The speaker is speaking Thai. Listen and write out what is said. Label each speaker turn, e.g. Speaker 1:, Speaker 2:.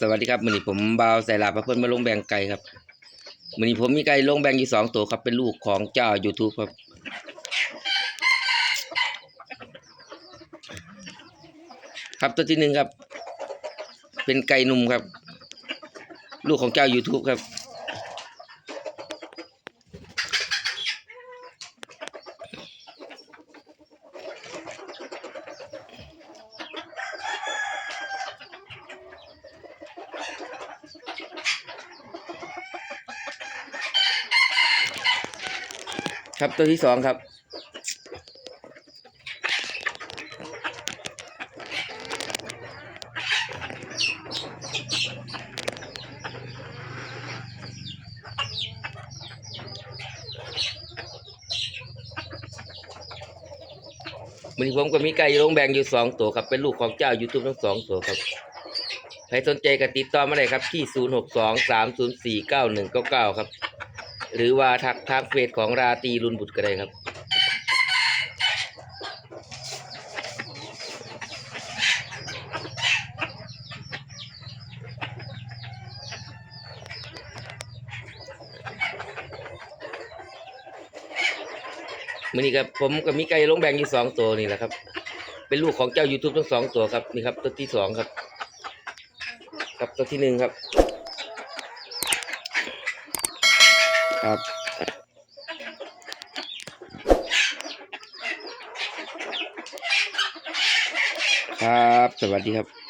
Speaker 1: สวัสดีครับมือนี้ผมบาวใส่ลาพระเพิ่นมาลงแบงไก่ครับมือนี้ผมมีไก่ลงแบงอยู่สองตัวครับเป็นลูกของเจ้า YouTube ครับ ครับตัวที่หนึ่งครับ เป็นไก่หนุ่มครับ ลูกของเจ้า YouTube ครับ ครับตัวที่สองครับมือผมก็มีไก่ลงแบ่งอยู่สองตัวครับเป็นลูกของเจ้า YouTube ทั้งสองตัวครับใครสนใจก็ติดต่อมาได้ครับที่ 0 6 2 3 0 4 9 1 9 9 ครับ หรือว่าทักทางเฟซของราตีรุนบุตรก็ได้ครับ มื่อนี้ครับผมก็มีไก่ลงแบ่งอยู่สองตัวนี่แหละครับ เป็นลูกของเจ้า YouTube ทั้งสองตัวครับนี่ครับตัวที่สองครับกับตัวที่หนึ่งครับ ครับครับ สวัสดีครับ